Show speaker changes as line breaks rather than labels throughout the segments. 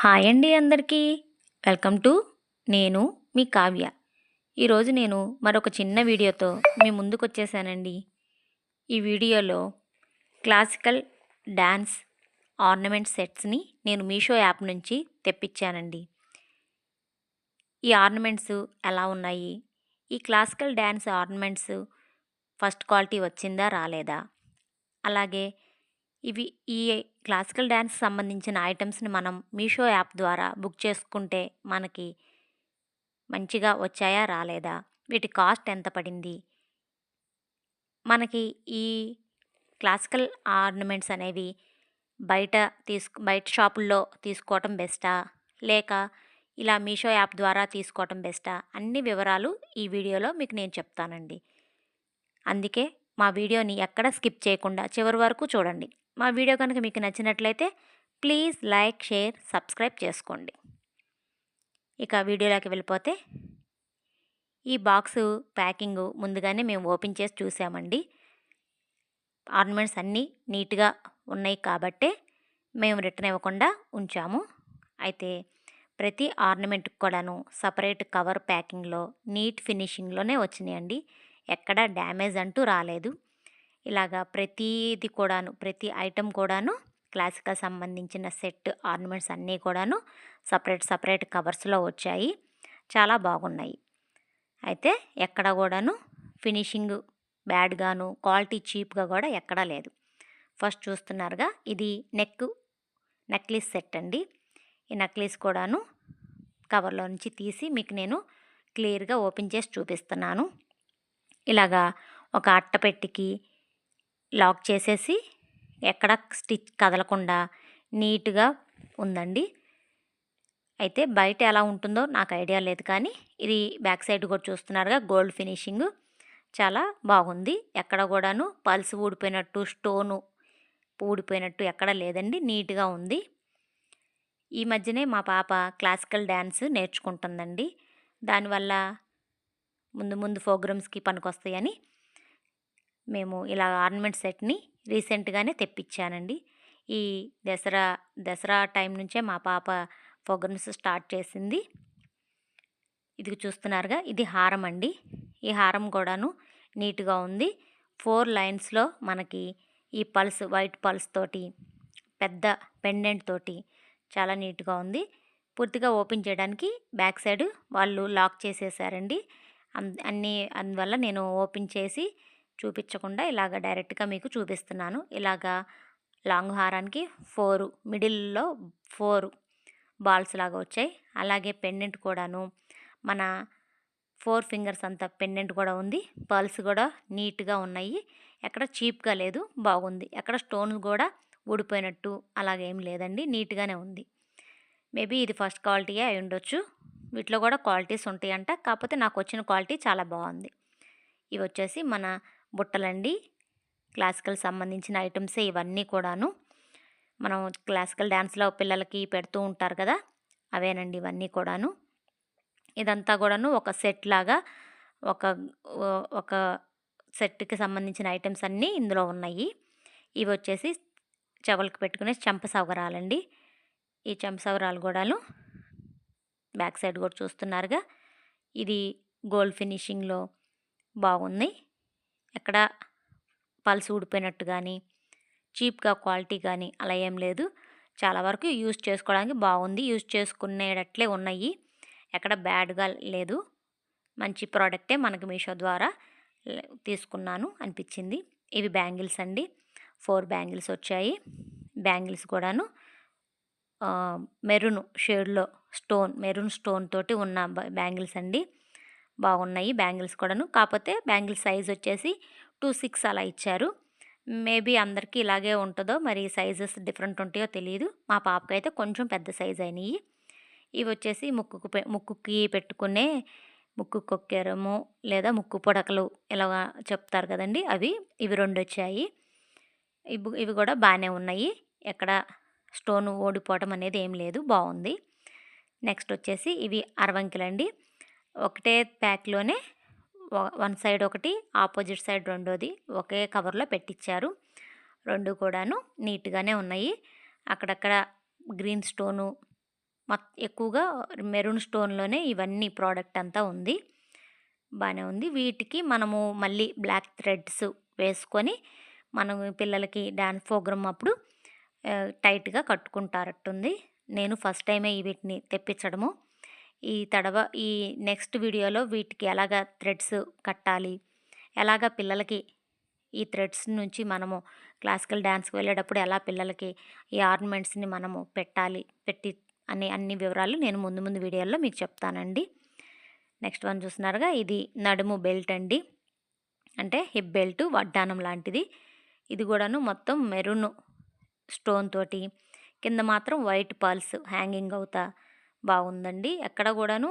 Hi అండి అందరికీ. Welcome to నేను మీ కావ్య. ఈరోజు నేను మరొక చిన్న వీడియోతో మీ ముందుకు వచ్చేసానండి ఈ వీడియోలో క్లాసికల్ డ్యాన్స్ ఆర్నమెంట్ సెట్స్ని నేను మీషో యాప్ నుంచి తెప్పించానండి. ఈ ఆర్నమెంట్స్ ఎలా ఉన్నాయి? ఈ classical dance ornaments first quality వచ్చిందా రాలేదా? అలాగే ఇవి ఈ క్లాసికల్ డ్యాన్స్ సంబంధించిన ఐటమ్స్ని మనం మీషో యాప్ ద్వారా బుక్ చేసుకుంటే మనకి మంచిగా వచ్చాయా రాలేదా? వీటి కాస్ట్ ఎంత పడింది? మనకి ఈ క్లాసికల్ ఆర్నమెంట్స్ అనేవి బయట తీసుకు బయట షాపుల్లో తీసుకోవటం బెస్టా? లేక ఇలా మీషో యాప్ ద్వారా తీసుకోవటం బెస్టా? అన్ని వివరాలు ఈ వీడియోలో మీకు నేను చెప్తానండి. అందుకే మా వీడియోని ఎక్కడ స్కిప్ చేయకుండా చివరి వరకు చూడండి. మా వీడియో కనుక మీకు నచ్చినట్లయితే ప్లీజ్ లైక్ షేర్ సబ్స్క్రైబ్ చేసుకోండి. ఇక వీడియోలోకి వెళ్ళిపోతే ఈ బాక్సు ప్యాకింగ్ ముందుగానే మేము ఓపెన్ చేసి చూసామండి. ఆర్నమెంట్స్ అన్నీ నీట్గా ఉన్నాయి కాబట్టే మేము రిటర్న్ ఇవ్వకుండా ఉంచాము. అయితే ప్రతి ఆర్నమెంట్కి కూడాను సపరేట్ కవర్ ప్యాకింగ్లో నీట్ ఫినిషింగ్లోనే వచ్చినాయండి. ఎక్కడ డ్యామేజ్ అంటూ రాలేదు. ఇలాగా ప్రతీది కూడాను ప్రతి ఐటెం కూడాను క్లాసికల్ సంబంధించిన సెట్ ఆర్నమెంట్స్ అన్నీ కూడాను సపరేట్ సపరేట్ కవర్స్లో వచ్చాయి. చాలా బాగున్నాయి. అయితే ఎక్కడ కూడాను ఫినిషింగ్ బ్యాడ్గాను క్వాలిటీ చీప్గా కూడా ఎక్కడా లేదు. ఫస్ట్ చూస్తున్నారుగా ఇది నెక్ నెక్లెస్ సెట్ అండి. ఈ నెక్లెస్ కూడాను కవర్లో నుంచి తీసి మీకు నేను క్లియర్గా ఓపెన్ చేసి చూపిస్తున్నాను. ఇలాగా ఒక అట్టపెట్టికి లాక్ చేసేసి ఎక్కడ స్టిచ్ కదలకుండా నీట్గా ఉందండి. అయితే బయట ఎలా ఉంటుందో నాకు ఐడియా లేదు కానీ ఇది బ్యాక్ సైడ్ కూడా చూస్తున్నారుగా గోల్డ్ ఫినిషింగ్ చాలా బాగుంది. ఎక్కడ కూడాను పల్స్ ఊడిపోయినట్టు స్టోను ఊడిపోయినట్టు ఎక్కడ లేదండి నీట్గా ఉంది. ఈ మధ్యనే మా పాప క్లాసికల్ డ్యాన్స్ నేర్చుకుంటుందండి. దానివల్ల ముందు ముందు ప్రోగ్రామ్స్కి పనికొస్తాయని మేము ఇలా ఆర్నమెంట్ సెట్ని రీసెంట్గానే తెప్పించానండి ఈ దసరా దసరా టైం నుంచే మా పాప ప్రోగ్రామ్స్ స్టార్ట్ చేసింది. ఇది చూస్తున్నారుగా ఇది హారం అండి. ఈ హారం కూడాను నీట్గా ఉంది. ఫోర్ లైన్స్లో మనకి ఈ పల్స్ వైట్ పల్స్ తోటి పెద్ద పెండెంట్ తోటి చాలా నీట్గా ఉంది. పూర్తిగా ఓపెన్ చేయడానికి బ్యాక్ సైడ్ వాళ్ళు లాక్ చేసేసారండి. అన్ని అందువల్ల నేను ఓపెన్ చేసి చూపించకుండా ఇలాగ డైరెక్ట్గా మీకు చూపిస్తున్నాను. ఇలాగా లాంగ్ హారానికి ఫోర్ మిడిల్లో ఫోర్ బాల్స్ లాగా వచ్చాయి. అలాగే పెండెంట్ కూడాను మన ఫోర్ ఫింగర్స్ అంత పెండెంట్ కూడా ఉంది. పర్ల్స్ కూడా నీట్గా ఉన్నాయి. ఎక్కడ చీప్గా లేదు బాగుంది. ఎక్కడ స్టోన్ కూడా ఊడిపోయినట్టు అలాగేం లేదండి నీట్గానే ఉంది. మేబీ ఇది ఫస్ట్ క్వాలిటీయే అయి ఉండొచ్చు. వీటిలో కూడా క్వాలిటీస్ ఉంటాయంట. కాకపోతే నాకు వచ్చిన క్వాలిటీ చాలా బాగుంది. ఇవి వచ్చేసి మన బుట్టలండి క్లాసికల్ సంబంధించిన ఐటమ్సే ఇవన్నీ కూడాను. మనం క్లాసికల్ డ్యాన్స్లో పిల్లలకి పెడుతూ ఉంటారు కదా అవేనండి ఇవన్నీ కూడాను. ఇదంతా కూడాను ఒక సెట్ లాగా ఒక ఒక సెట్కి సంబంధించిన ఐటమ్స్ అన్నీ ఇందులో ఉన్నాయి. ఇవి వచ్చేసి చెవులకు పెట్టుకునే చెంప సౌకరాలండి ఈ చెంప సౌకరాలు కూడాను బ్యాక్ సైడ్ కూడా చూస్తున్నారుగా. ఇది గోల్డ్ ఫినిషింగ్లో బాగుంది. ఎక్కడ పల్స్ ఊడిపోయినట్టు కానీ చీప్గా క్వాలిటీ కానీ అలా ఏం లేదు. చాలా వరకు యూజ్ చేసుకోవడానికి బాగుంది. యూజ్ చేసుకునేటట్లే ఉన్నాయి. ఎక్కడ బ్యాడ్గా లేదు. మంచి ప్రోడక్టే మనకి మీషో ద్వారా తీసుకున్నాను అనిపించింది. ఇవి బ్యాంగిల్స్ అండి. ఫోర్ బ్యాంగిల్స్ వచ్చాయి. బ్యాంగిల్స్ కూడాను మెరూన్ షేడ్లో స్టోన్ మెరూన్ స్టోన్ తోటి ఉన్న బ్యాంగిల్స్ అండి. బాగున్నాయి బ్యాంగిల్స్ కూడాను. కాకపోతే బ్యాంగిల్స్ సైజ్ వచ్చేసి టూ సిక్స్ అలా ఇచ్చారు. మేబీ అందరికీ ఇలాగే ఉంటుందో మరి సైజెస్ డిఫరెంట్ ఉంటాయో తెలియదు మా పాపకైతే కొంచెం పెద్ద సైజ్ అయినాయి. ఇవి వచ్చేసి ముక్కుకు ముక్కుకి పెట్టుకునే ముక్కు కొక్కెరము లేదా ముక్కు పొడకలు ఇలా చెప్తారు కదండి అవి. ఇవి రెండు వచ్చాయి. ఇవి ఇవి కూడా బాగానే ఉన్నాయి. ఎక్కడ స్టోన్ ఓడిపోవడం అనేది ఏం లేదు. బాగుంది. నెక్స్ట్ వచ్చేసి ఇవి అరవంకిలండి. ఒకటే ప్యాక్లోనే వన్ సైడ్ ఒకటి ఆపోజిట్ సైడ్ రెండోది ఒకే కవర్లో పెట్టించారు రెండు కూడాను నీట్గానే ఉన్నాయి. అక్కడక్కడ గ్రీన్ స్టోను మొత్ ఎక్కువగా మెరూన్ స్టోన్లోనే ఇవన్నీ ప్రోడక్ట్ అంతా ఉంది. బాగానే ఉంది. వీటికి మనము మళ్ళీ బ్లాక్ థ్రెడ్స్ వేసుకొని మనం పిల్లలకి డ్యాన్స్ ప్రోగ్రామ్ అప్పుడు టైట్గా కట్టుకుంటారట్టుంది. నేను ఫస్ట్ టైమే వీటిని తెప్పించడము. ఈ తడవ ఈ నెక్స్ట్ వీడియోలో వీటికి ఎలాగ థ్రెడ్స్ కట్టాలి ఎలాగ పిల్లలకి ఈ థ్రెడ్స్ నుంచి మనము క్లాసికల్ డ్యాన్స్కి వెళ్ళేటప్పుడు ఎలా పిల్లలకి ఈ ఆర్నమెంట్స్ని మనము పెట్టాలి పెట్టి అనే అన్ని వివరాలు నేను ముందు ముందు వీడియోల్లో మీకు చెప్తానండి. నెక్స్ట్ వన్ చూస్తున్నారుగా ఇది నడుము బెల్ట్ అండి. అంటే హిప్ బెల్ట్ వడ్డానం లాంటిది. ఇది కూడాను మొత్తం మెరూన్ స్టోన్ తోటి కింద మాత్రం వైట్ పాల్స్ హ్యాంగింగ్ అవుతా బాగుందండి. ఎక్కడ కూడాను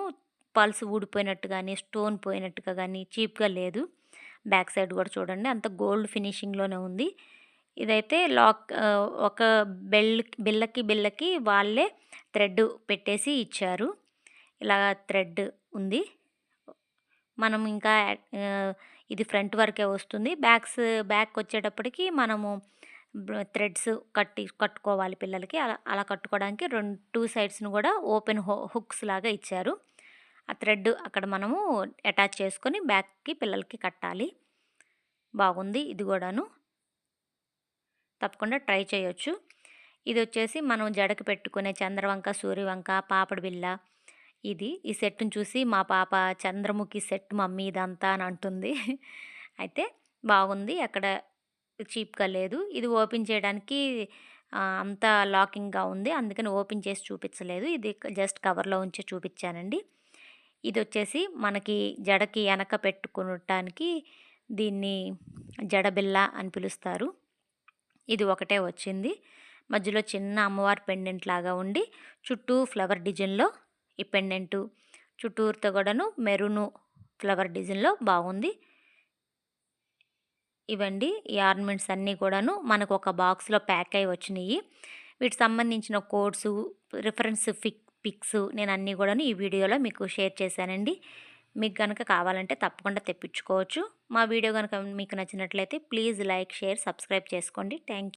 పల్స్ ఊడిపోయినట్టు కానీ స్టోన్ పోయినట్టుగా కానీ చీప్గా లేదు. బ్యాక్ సైడ్ కూడా చూడండి. అంత గోల్డ్ ఫినిషింగ్లోనే ఉంది. ఇదైతే లాక్ ఒక బెల్ బిల్లకి బిల్లకి వాళ్ళే థ్రెడ్ పెట్టేసి ఇచ్చారు. ఇలా థ్రెడ్ ఉంది. మనం ఇంకా ఇది ఫ్రంట్ వరకే వస్తుంది. బ్యాక్స్ బ్యాక్ వచ్చేటప్పటికి మనము థ్రెడ్స్ కట్టి కట్టుకోవాలి పిల్లలకి. అలా అలా కట్టుకోవడానికి రెండు టూ సైడ్స్ను కూడా ఓపెన్ హో హుక్స్ లాగా ఇచ్చారు. ఆ థ్రెడ్ అక్కడ మనము అటాచ్ చేసుకొని బ్యాక్కి పిల్లలకి కట్టాలి. బాగుంది ఇది కూడాను. తప్పకుండా ట్రై చేయొచ్చు. ఇది వచ్చేసి మనం జడకు పెట్టుకునే చంద్రవంక సూర్యవంక పాపడి బిల్ల ఇది ఈ సెట్ను చూసి మా పాప చంద్రముఖి సెట్ మమ్మీ ఇదంతా అని అంటుంది. అయితే బాగుంది. అక్కడ చీప్గా లేదు. ఇది ఓపెన్ చేయడానికి అంత లాకింగ్గా ఉంది. అందుకని ఓపెన్ చేసి చూపించలేదు ఇది జస్ట్ కవర్లో ఉంచి చూపించానండి ఇది వచ్చేసి మనకి జడకి వెనక పెట్టుకోవటానికి దీన్ని జడబిల్ల అని పిలుస్తారు. ఇది ఒకటే వచ్చింది. మధ్యలో చిన్న అమ్మవారి పెండెంట్ లాగా ఉండి చుట్టూ ఫ్లవర్ డిజైన్లో ఈ పెండెంటు. చుట్టూరుతో కూడాను మెరూను ఫ్లవర్ డిజైన్లో బాగుంది. ఇవండి ఈ ఆర్నమెంట్స్ అన్నీ కూడాను మనకు ఒక బాక్స్లో ప్యాక్ అయి వచ్చినాయి వీటికి సంబంధించిన కోడ్స్ రిఫరెన్స్ ఫిక్ పిక్స్ నేను అన్నీ కూడాను ఈ వీడియోలో మీకు షేర్ చేశానండి. మీకు కనుక కావాలంటే తప్పకుండా తెప్పించుకోవచ్చు. మా వీడియో కనుక మీకు నచ్చినట్లయితే ప్లీజ్ లైక్ షేర్ సబ్స్క్రైబ్ చేసుకోండి. థ్యాంక్